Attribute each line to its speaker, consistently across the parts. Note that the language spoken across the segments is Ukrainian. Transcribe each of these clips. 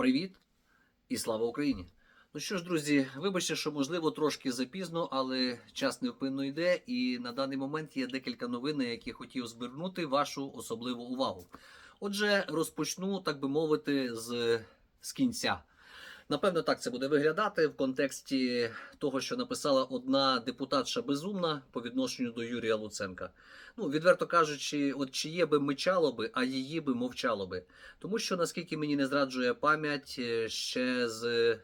Speaker 1: Привіт і слава Україні! Ну що ж, друзі, вибачте, що можливо трошки запізно, але час невпинно йде, і на даний момент є декілька новин, на які хотів звернути вашу особливу увагу. Отже, розпочну, так би мовити, з, з кінця. Напевно, так це буде виглядати в контексті того, що написала одна депутатша безумна по відношенню до Юрія Луценка. Ну, відверто кажучи, от чиє би мечало би, а її би мовчало би. Тому що, наскільки мені не зраджує пам'ять, е, ще з,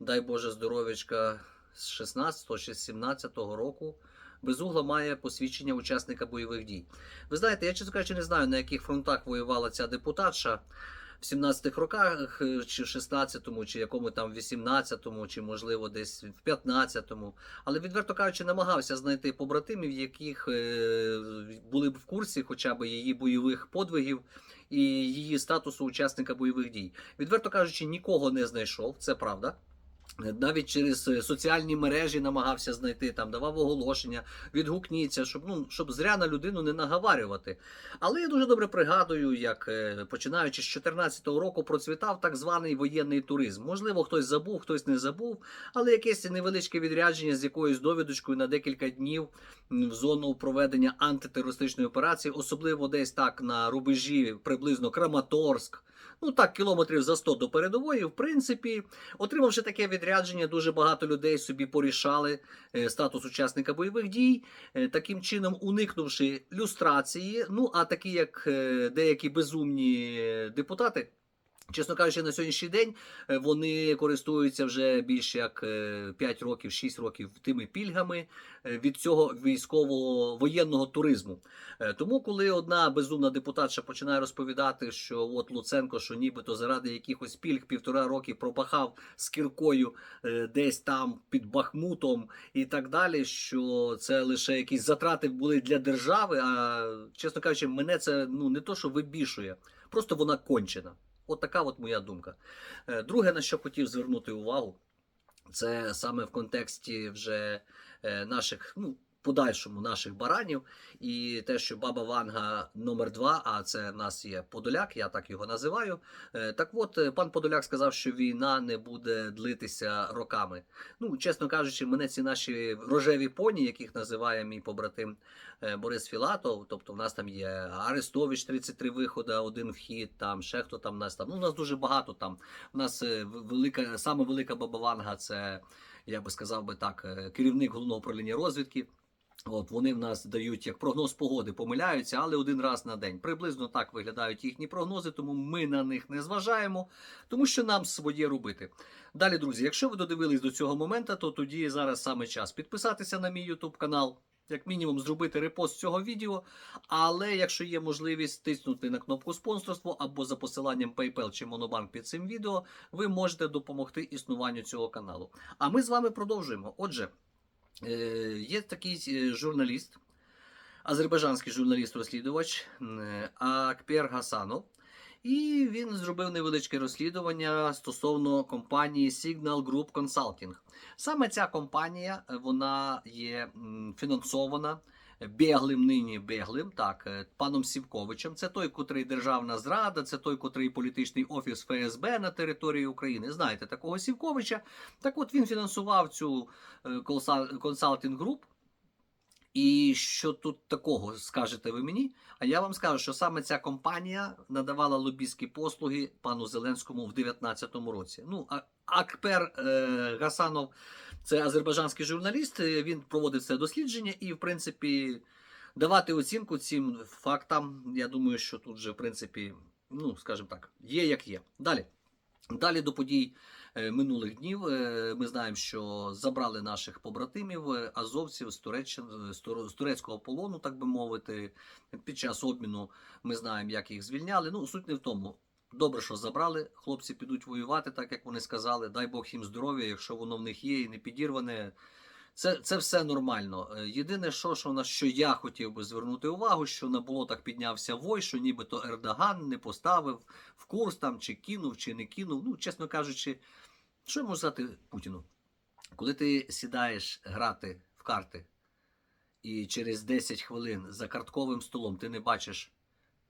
Speaker 1: дай Боже здоров'ячка, з 16-го чи 17-го року. Безугла має посвідчення учасника бойових дій. Ви знаєте, я чесно кажучи, не знаю, на яких фронтах воювала ця депутатша в 17-х роках, е, чи в 16-му, чи якому там в 18-му, чи можливо десь в 15-му. Але відверто кажучи, намагався знайти побратимів, яких е, були б в курсі хоча б її бойових подвигів і її статусу учасника бойових дій. Відверто кажучи, нікого не знайшов, це правда. Навіть через е, соціальні мережі намагався знайти, там давав оголошення, відгукніться, щоб ну щоб зря на людину не наговарювати. Але я дуже добре пригадую, як е, починаючи з 2014 року процвітав так званий воєнний туризм. Можливо, хтось забув, хтось не забув, але якесь невеличке відрядження з якоюсь довідочкою на декілька днів в зону проведення антитерористичної операції, особливо десь так на рубежі, приблизно Краматорськ. Ну так, кілометрів за 100 до передової, в принципі, Отримавши таке відрядження, дуже багато людей собі порішали е, статус учасника бойових дій, е, таким чином уникнувши люстрації. Ну а такі, як е, деякі безумні депутати. Чесно кажучи, на сьогоднішній день е, вони користуються вже більше як е, 5 років, 6 років тими пільгами е, від цього військового воєнного туризму. Е, Тому, коли одна безумна депутатша починає розповідати, що от Луценко, що нібито заради якихось пільг півтора роки пропахав з кіркою е, десь там під Бахмутом і так далі, що це лише якісь затрати були для держави. А чесно кажучи, мене це ну не то, що вибішує, просто вона кончена. От от моя думка. Е, Друге, на що хотів звернути увагу, це саме в контексті вже е, наших, ну, подальшому наших баранів, і те, що баба Ванга номер 2 а це в нас є Подоляк, я так його називаю. Е, Так от, е, пан Подоляк сказав, що війна не буде длитися роками. Ну, чесно кажучи, мене ці наші рожеві поні, яких називає мій побратим е, Борис Філатов. Тобто, в нас там є Арестович 33 виходи, один вхід, там ще хто там в нас там. Ну, у нас дуже багато там. У нас велика, саме велика баба Ванга це, я би сказав би так, керівник головного управління розвідки. От вони в нас дають як прогноз погоди, помиляються, але один раз на день. Приблизно так виглядають їхні прогнози, тому ми на них не зважаємо, тому що нам своє робити. Далі, друзі, якщо ви додивились до цього моменту, то тоді зараз саме час підписатися на мій YouTube канал. Як мінімум зробити репост цього відео, але якщо є можливість тиснути на кнопку спонсорство або за посиланням PayPal чи Monobank під цим відео, ви можете допомогти існуванню цього каналу. А ми з вами продовжуємо. Отже, Є такий е, журналіст, азербайджанський журналіст-розслідувач е, Акпер Гасанов. І він зробив невеличке розслідування стосовно компанії Signal Group Consulting. Саме ця компанія е, вона є фінансована беглим нині беглим, так, е, паном Сівковичем. Це той, котрий державна зрада, це той, котрий політичний офіс ФСБ на території України. Знаєте такого Сівковича. Так от він фінансував цю е, консалтинг груп. І що тут такого скажете ви мені? А я вам скажу, що саме ця компанія надавала лобістські послуги пану Зеленському в 2019 році. Ну, а Акпер е, Гасанов це азербайджанський журналіст. е, Він проводив це дослідження і, в принципі, давати оцінку цим фактам. Я думаю, що тут вже, в принципі, ну, скажімо так, є як є. Далі. Далі до подій минулих днів е, ми знаємо, що забрали наших побратимів е, азовців з Туреччини з турецького полону, так би мовити. Під час обміну ми знаємо, як їх звільняли. Ну, суть не в тому. Добре, що забрали. Хлопці підуть воювати, так як вони сказали. Дай Бог їм здоров'я, якщо воно в них є і не підірване. Це, це все нормально. Е, Єдине, що, що на що я хотів би звернути увагу, що на болотах піднявся вой, що нібито Ердоган не поставив в курс там, чи кинув, чи не кинув. Ну, чесно кажучи, що можу сказати Путіну? Коли ти сідаєш грати в карти, і через 10 хвилин за картковим столом ти не бачиш,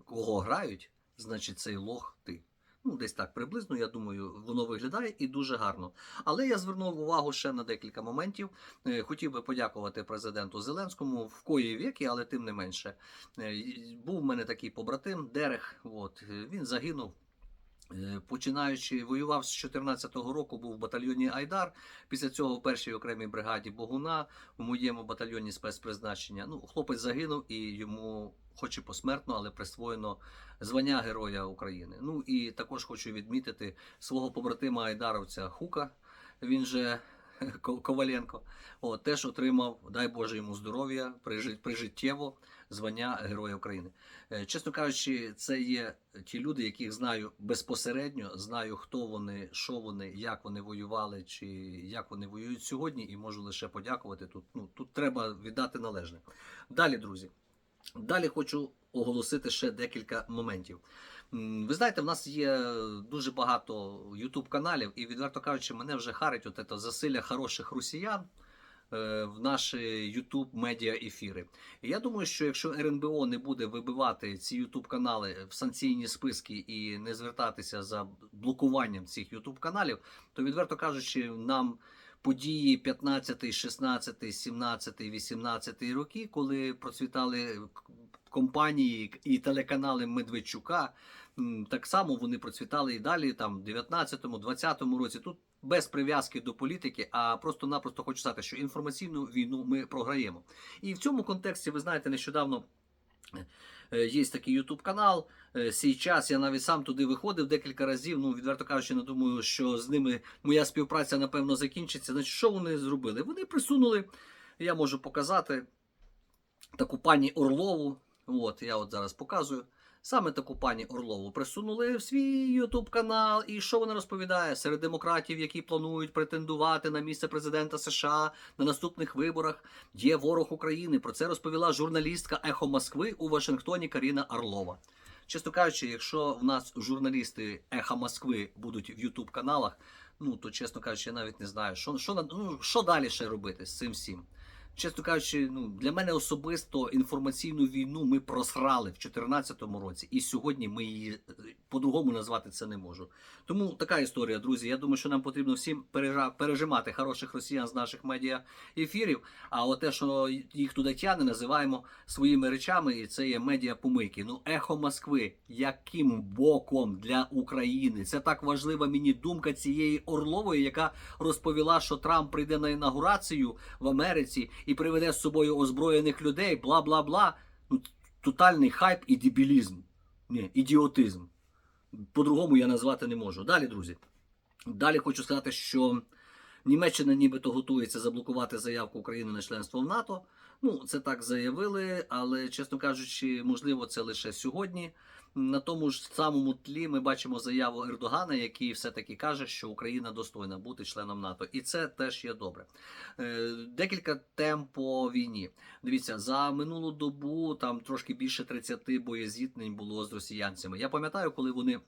Speaker 1: кого грають, значить цей лох ти. Ну, десь так приблизно, я думаю, воно виглядає і дуже гарно. Але я звернув увагу ще на декілька моментів. Е, Хотів би подякувати президенту Зеленському в кої віки, але тим не менше. Е, Був в мене такий побратим Дерех. От е, він загинув. Починаючи воював з 14-го року, був в батальйоні Айдар. Після цього в першій окремій бригаді Богуна в моєму батальйоні спецпризначення. Ну, хлопець загинув і йому, хоч і посмертно, але присвоєно звання Героя України. Ну і також хочу відмітити свого побратима Айдаровця Хука. Він же Коваленко. О, теж отримав, дай Боже йому здоров'я, прижи- прижиттєво звання Героя України. Е, Чесно кажучи, це є ті люди, яких знаю безпосередньо, знаю, хто вони, що вони, як вони воювали, чи як вони воюють сьогодні, і можу лише подякувати. Тут ну тут треба віддати належне. Далі, друзі. Далі хочу оголосити ще декілька моментів. Ви знаєте, в нас є дуже багато youtube каналів, і відверто кажучи, мене вже харить от це засилля хороших росіян е, в наші youtube медіа ефіри. І я думаю, що якщо РНБО не буде вибивати ці youtube канали в санкційні списки і не звертатися за блокуванням цих youtube каналів, то відверто кажучи, нам події 15, 16, 17, 18 роки, коли процвітали компанії і телеканали Медведчука, так само вони процвітали і далі, там, в 19, 20 році. Тут без прив'язки до політики, а просто-напросто хочу сказати, що інформаційну війну ми програємо. І в цьому контексті, ви знаєте, нещодавно. Е, Є такий Ютуб канал. Сейчас я навіть сам туди виходив декілька разів. Ну, відверто кажучи, не думаю, що з ними моя співпраця напевно закінчиться. Значить, що вони зробили? Вони присунули, я можу показати таку пані Орлову. От, я от зараз показую. Саме таку пані Орлову присунули в свій Ютуб канал. І що вона розповідає серед демократів, які планують претендувати на місце президента США на наступних виборах, є ворог України. Про це розповіла журналістка Ехо Москви у Вашингтоні Каріна Орлова. Чесно кажучи, якщо в нас журналісти Еха Москви будуть в Ютуб каналах, ну то чесно кажучи, я навіть не знаю, що, що, ну, що далі ще робити з цим всім. Чесно кажучи, ну для мене особисто інформаційну війну ми просрали в 2014 році, і сьогодні ми її е, по-другому назвати це не можу. Тому така історія, друзі. Я думаю, що нам потрібно всім пережимати хороших росіян з наших медіа ефірів. А от те, що їх туди тягне, називаємо своїми речами, і це є медіа помийки. Ну, ехо Москви, яким боком для України? Це так важлива мені думка цієї Орлової, яка розповіла, що Трамп прийде на інаугурацію в Америці і приведе з собою озброєних людей, бла бла бла. Ну, тотальний хайп і дебілізм. Ні, ідіотизм. По-другому я назвати не можу. Далі, друзі. Далі хочу сказати, що Німеччина нібито готується заблокувати заявку України на членство в НАТО. Ну, це так заявили, але, чесно кажучи, можливо, це лише сьогодні. На тому ж самому тлі ми бачимо заяву Ердогана, який все-таки каже, що Україна достойна бути членом НАТО, і це теж є добре. Е, Декілька тем по війні. Дивіться, за минулу добу там трошки більше 30 боєзіткнень було з росіянцями. Я пам'ятаю, коли вони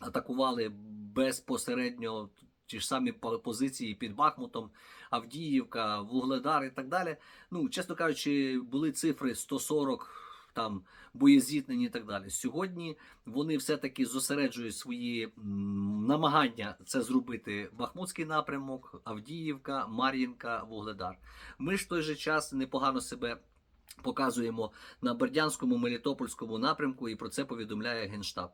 Speaker 1: атакували безпосередньо ті ж самі по- позиції під Бахмутом, Авдіївка, Вугледар і так далі. Ну, чесно кажучи, були цифри 140 там боєзітнені і так далі. Сьогодні вони все-таки зосереджують свої намагання це зробити Бахмутський напрямок, Авдіївка, Мар'їнка, Вугледар. Ми ж в той же час непогано себе показуємо на Бердянському, Мелітопольському напрямку, і про це повідомляє Генштаб.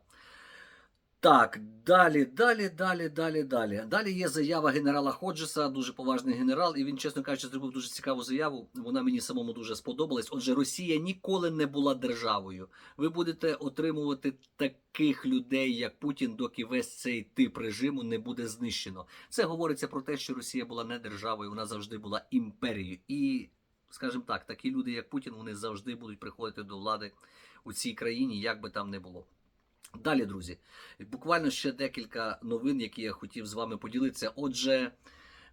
Speaker 1: Так, далі, далі, далі, далі, далі. Далі є заява генерала Ходжеса, дуже поважний генерал, і він, чесно кажучи, зробив дуже цікаву заяву. Вона мені самому дуже сподобалась. Отже, Росія ніколи не була державою. Ви будете отримувати таких людей, як Путін, доки весь цей тип режиму не буде знищено. Це говориться про те, що Росія була не державою, вона завжди була імперією. І, скажімо так, такі люди, як Путін, вони завжди будуть приходити до влади у цій країні, як би там не було. Далі, друзі, буквально ще декілька новин, які я хотів з вами поділитися. Отже,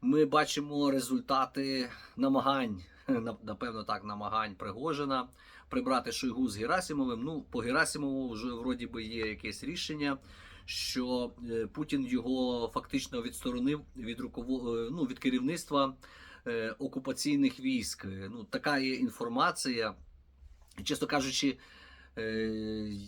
Speaker 1: ми бачимо результати намагань, на- напевно, так, намагань Пригожина прибрати Шойгу з Герасимовим. Ну, по Герасимову вже вроді би є якесь рішення, що е, Путін його фактично відсторонив від руково... е, ну, від керівництва е, окупаційних військ. Ну, така є інформація. Чесно кажучи,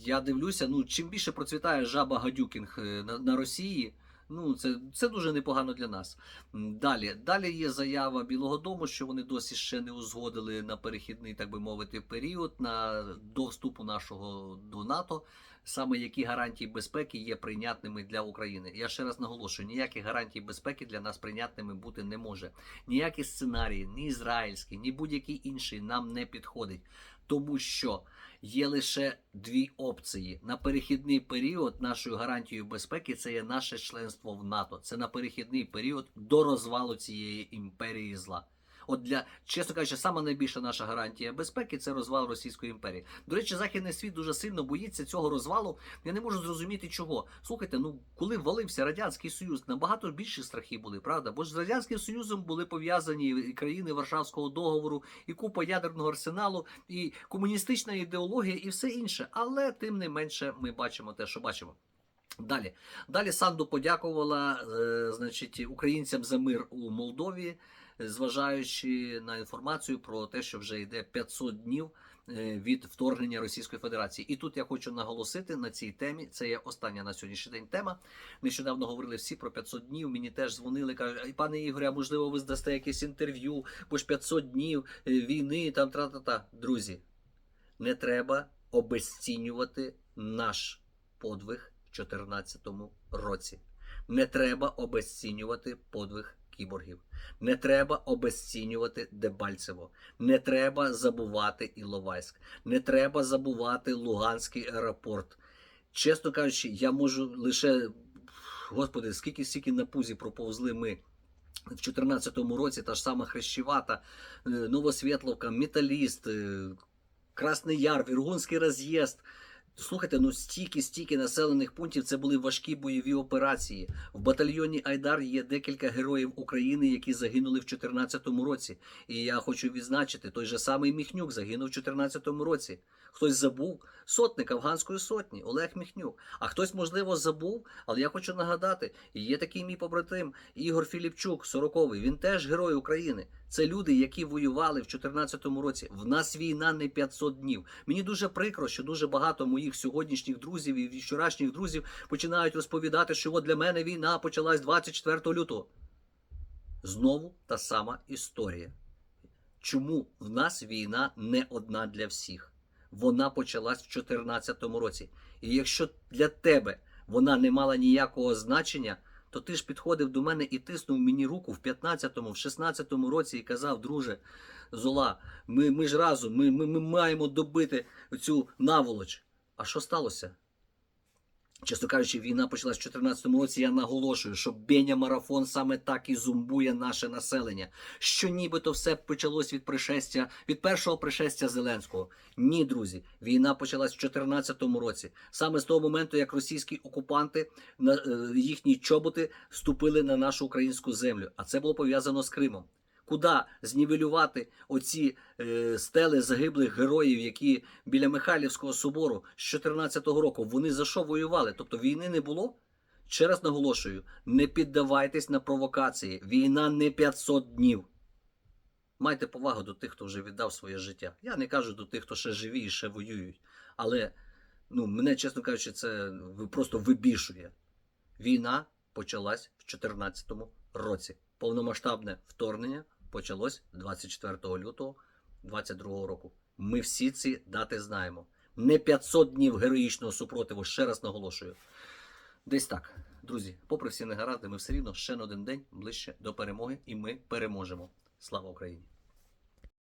Speaker 1: я дивлюся, ну чим більше процвітає жаба гадюкінг е, на, на Росії. Ну, це, це дуже непогано для нас. Далі, далі є заява Білого Дому, що вони досі ще не узгодили на перехідний, так би мовити, період на до нашого до НАТО. Саме які гарантії безпеки є прийнятними для України. Я ще раз наголошую: ніяких гарантій безпеки для нас прийнятними бути не може. Ніякі сценарії, ні ізраїльські, ні будь-який інший нам не підходить, тому що є лише дві опції на перехідний період. Нашою гарантією безпеки це є наше членство в НАТО. Це на перехідний період до розвалу цієї імперії зла. От для чесно кажучи, сама найбільша наша гарантія безпеки це розвал Російської імперії. До речі, західний світ дуже сильно боїться цього розвалу. Я не можу зрозуміти чого. Слухайте, ну коли валився радянський союз, набагато більші страхи були, правда? Бо ж з радянським союзом були пов'язані країни Варшавського договору, і купа ядерного арсеналу, і комуністична ідеологія, і все інше. Але тим не менше, ми бачимо те, що бачимо. Далі, далі Санду подякувала, е, значить, українцям за мир у Молдові, зважаючи на інформацію про те, що вже йде 500 днів е, від вторгнення Російської Федерації. І тут я хочу наголосити на цій темі. Це є остання на сьогоднішній день тема. Нещодавно говорили всі про 500 днів. Мені теж дзвонили, кажуть, пане Ігоря, можливо, ви здасте якесь інтерв'ю, бо ж 500 днів е, війни, там тра-та-та. Друзі, не треба обезцінювати наш подвиг в 2014 році. Не треба обезцінювати подвиг кіборгів. Не треба обезцінювати Дебальцево. Не треба забувати Іловайськ. Не треба забувати Луганський аеропорт. Чесно кажучи, я можу лише. Господи, скільки стільки на пузі проповзли ми. В 2014 році та ж сама Хрещевата, е, Новосвітловка, Металіст, е, Красний Яр, Віргунський роз'їзд. Слухайте, ну стільки, стільки населених пунктів це були важкі бойові операції. В батальйоні Айдар є декілька героїв України, які загинули в 2014 році. І я хочу відзначити, той же самий Міхнюк загинув в 2014 році. Хтось забув сотник афганської сотні Олег Міхнюк. А хтось, можливо, забув, але я хочу нагадати: є такий мій побратим Ігор Філіпчук, 40-й. Він теж герой України. Це люди, які воювали в 2014 році. В нас війна не 500 днів. Мені дуже прикро, що дуже багато моїх сьогоднішніх друзів і вчорашніх друзів починають розповідати, що от для мене війна почалась 24 лютого. Знову та сама історія. Чому в нас війна не одна для всіх? Вона почалась в 2014 році. І якщо для тебе вона не мала ніякого значення, то ти ж підходив до мене і тиснув мені руку в 15-му, в 16-му році і казав, друже, Зола, ми, ми ж разом, ми, ми, ми маємо добити цю наволоч. А що сталося? Чесно кажучи, війна почалась в 2014 році. Я наголошую, що Беня марафон саме так і зумбує наше населення. Що нібито все почалось від пришестя, від першого пришестя Зеленського. Ні, друзі, війна почалась в 2014 році. Саме з того моменту, як російські окупанти е, їхні чоботи ступили на нашу українську землю. А це було пов'язано з Кримом. Куди знівелювати оці е, стели загиблих героїв, які біля Михайлівського собору з 2014 року вони за що воювали? Тобто війни не було? Ще раз наголошую: не піддавайтесь на провокації. Війна не 500 днів. Майте повагу до тих, хто вже віддав своє життя. Я не кажу до тих, хто ще живі і ще воюють. Але ну, мене, чесно кажучи, це просто вибішує. Війна почалась в 2014 році. Повномасштабне вторгнення почалось 24 лютого 2022 року. Ми всі ці дати знаємо. Не 500 днів героїчного супротиву, ще раз наголошую. Десь так, друзі, попри всі негаразди, ми все рівно ще на один день ближче до перемоги, і ми переможемо. Слава Україні!